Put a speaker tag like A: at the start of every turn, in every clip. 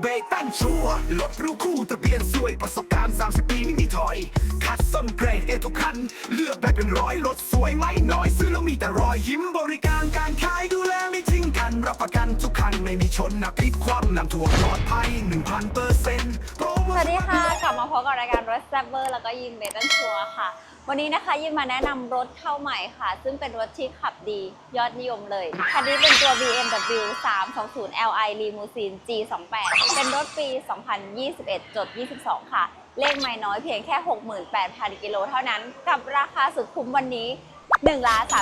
A: เบตันชัวรถรู้คู่ทะเบียนสวยประสบการณ์ 30 ปีไม่มีถอย คัดส้นเกรดเอทุกคัน เลือกได้เป็นร้อยรถสวยไม่น้อย ซื้อแล้วมีแต่รอยยิ้มบริการการขายดูแลไม่ทิ้งกัน รับประกันทุกคัน ไม่มีชนนะพลิกคว่ำนำถ่วงปลอดภัย 1,000เปอร์เซ็นต์
B: สวัสดีค่ะ กลับมาพบกับรายการรถแซบเบอร์แล้วก็ยินเบตันชัวค่ะ วันนี้นะคะยินมาแนะนำรถเข้าใหม่ค่ะ ซึ่งเป็นรถที่ขับดียอดนิยมเลยคันนี้เป็นตัว BMW 320 Li Limousine G28 เป็นรถปี 2021 จด 22 ค่ะ เลขไม่น้อยเพียงแค่ 68,000 กิโลเท่านั้น กับราคาสุดคุ้มวันนี้1ล้าน3 9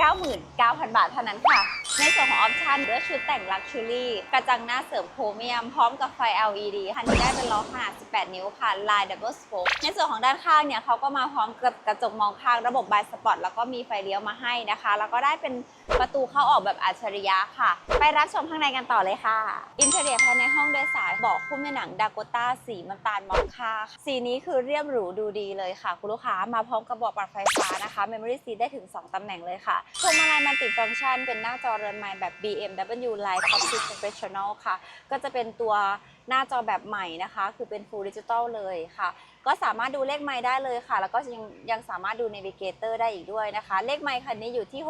B: 9 0 0 0 บาทเท่านั้นค่ะ ในส่วนของออปชั่นด้วยชุดแต่งลักชัวรี่กระจังหน้าเสริมโครเมียม พร้อมกับไฟ LED คันนี้ได้เป็นล้อขนาด 18 นิ้วค่ะ ลาย Double Spoke ในส่วนของด้านข้างเนี่ยเขาก็มาพร้อมกับกระจกมองข้างระบบไบสปอร์ตแล้วก็มีไฟเลี้ยวมาให้นะคะ แล้วก็ได้เป็นประตูเข้าออกแบบอัจฉริยะค่ะ ไปรับชมข้างในกันต่อเลยค่ะ อินเทอร์เนียภายในห้องโดยสารบอกคุ้มในหนังดากต้าสีน้ำตาลมอคค่าสีนี้คือเรียบหรูดูดีเลยค่ะ คุณลูกค้ามาพร้อมกับเบาะปรับไฟฟ้านะคะ Memory Seat ได้ถึง 2ตำแหน่งเลยค่ะพวงมาลัยมันติดฟังก์ชันเป็นหน้าจอเรือนใหม่แบบ BMW Line Cockpit Professional ค่ะ ก็จะเป็นตัวหน้าจอแบบใหม่นะคะ คือเป็น Full Digital เลยค่ะ ก็สามารถดูเลขไม้ได้เลยค่ะ แล้วก็ยังยังสามารถดู Navigator ได้อีกด้วยนะคะ เลขไม้คันนี้อยู่ที่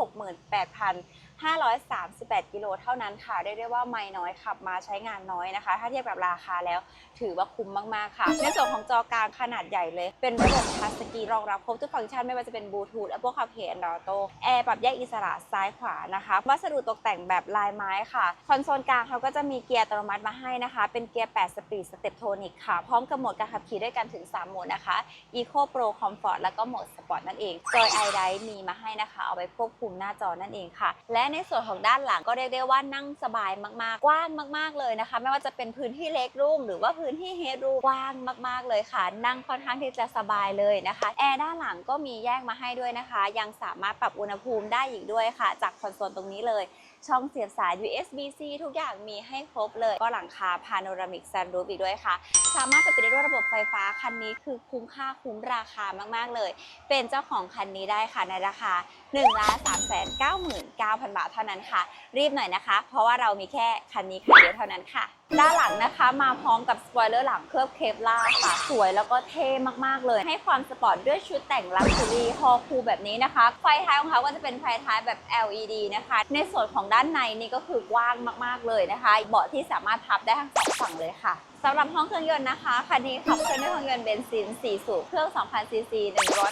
B: 68,538 กิโลเท่านั้นค่ะเรียกได้ว่าไม่น้อยขับมาใช้งานน้อยนะคะ ถ้าเทียบกับราคาแล้วถือว่าคุ้มมาก ๆ ค่ะ ในส่วนของจอกลางขนาดใหญ่เลย เป็นระบบทัชสกรีนรองรับครบทุกฟังก์ชันไม่ว่าจะเป็นบลูทูธ Apple CarPlay Android Auto แอร์ปรับแยกอิสระซ้ายขวานะคะ วัสดุตกแต่งแบบลายไม้ค่ะ คอนโซลกลางเขาก็จะมีเกียร์อัตโนมัติมาให้นะคะ เป็นเกียร์8 สปีดสเต็ปโทนิกค่ะ พร้อมกับโหมดการขับขี่ด้วยกันถึง 3 โหมดนะคะ Eco Pro Comfort แล้วก็โหมด Sport นั่นเอง Joy i d i มีมาให้นะคะ เอาไว้ควบคุมหน้าจอนั่นเองค่ะ และในส่วนของด้านหลังก็เรียกได้ว่านั่งสบายมากๆ กว้างมาก ๆ เลยนะคะ ไม่ว่าจะเป็นพื้นที่เล็กรูมหรือว่าพื้นที่เฮดรูมกว้างมาก ๆ เลยค่ะ นั่งค่อนข้างที่จะสบายเลยนะคะแอร์ด้านหลังก็มีแยกมาให้ด้วยนะคะ ยังสามารถปรับอุณหภูมิได้อีกด้วยค่ะ จากคอนโซลตรงนี้เลย ช่องเสียบสาย USB-C ทุกอย่างมีให้ครบเลยก็หลังคาพาโนรามิกซันรูฟอีกด้วยค่ะ สามารถเปิดปิดได้ด้วยระบบไฟฟ้าคันนี้คือคุ้มค่าคุ้มราคามากๆเลย เป็นเจ้าของคันนี้ได้ค่ะในราคา1 3 9 9 0 0 0บาทเท่านั้นค่ะ รีบหน่อยนะคะ เพราะว่าเรามีแค่คันนี้คันเดียวเท่านั้นค่ะ ด้านหลังนะคะมาพร้อมกับสปอยเลอร์หลังเคลือบเคปลาค่ะ สวยแล้วก็เท่มากๆเลย ให้ความสปอร์ตด้วยชุดแต่งลักชัวรี่ฮอคูแบบนี้นะคะ ไฟท้ายของเขาก็จะเป็นไฟท้ายแบบ LED นะคะ ในส่วนของด้านในนี่ก็คือกว้างมากๆเลยนะคะ เบาะที่สามารถพับได้ทั้งสองฝั่งเลยค่ะสำหรับห้องเครื่องยนต์นะคะคันนี้ขับเคลื่อนด้วยเครื่องยนต์เบนซิน 4 สูบเครื่อง 2,000 ซีซี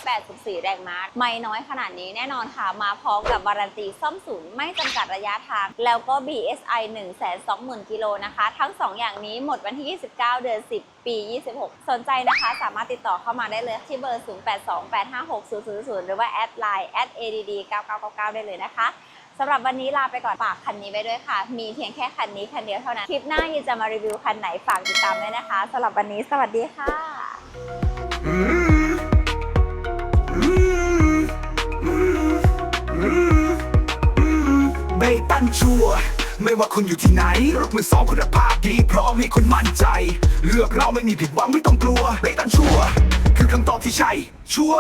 B: 184 แรงม้าไม่น้อยขนาดนี้แน่นอนค่ะ มาพร้อมกับวารันตีซ่อมศูนย์ไม่จำกัดระยะทาง แล้วก็ BSI 120,000 กิโลนะคะ ทั้ง 2 อย่างนี้หมดวันที่ 29 เดือน 10 ปี 26 สนใจนะคะ สามารถติดต่อเข้ามาได้เลยที่เบอร์ 0828560000 หรือว่าแอดไลน์ add 9999 ได้เลยนะคะ สำหรับวันนี้ลาไปก่อนฝากคันนี้ไว้ด้วยค่ะ มีเพียงแค่คันนี้คันเดียวเท่านั้น คลิปหน้ายินจะมารีวิวคันไหนฝากติดตามด้วยนะคะสำหรับวันนี้สวัสดีค่ะ
A: อืมอืมอืมอืมอืมเบตันชัว ไม่ว่าคุณอยู่ที่ไหน รถมือสองคุณภาพดีพร้อมให้คุณมั่นใจ เลือกเราไม่มีผิดหวังไม่ต้องกลัวเบตันชัว คือคำตอบที่ใช่ ชัว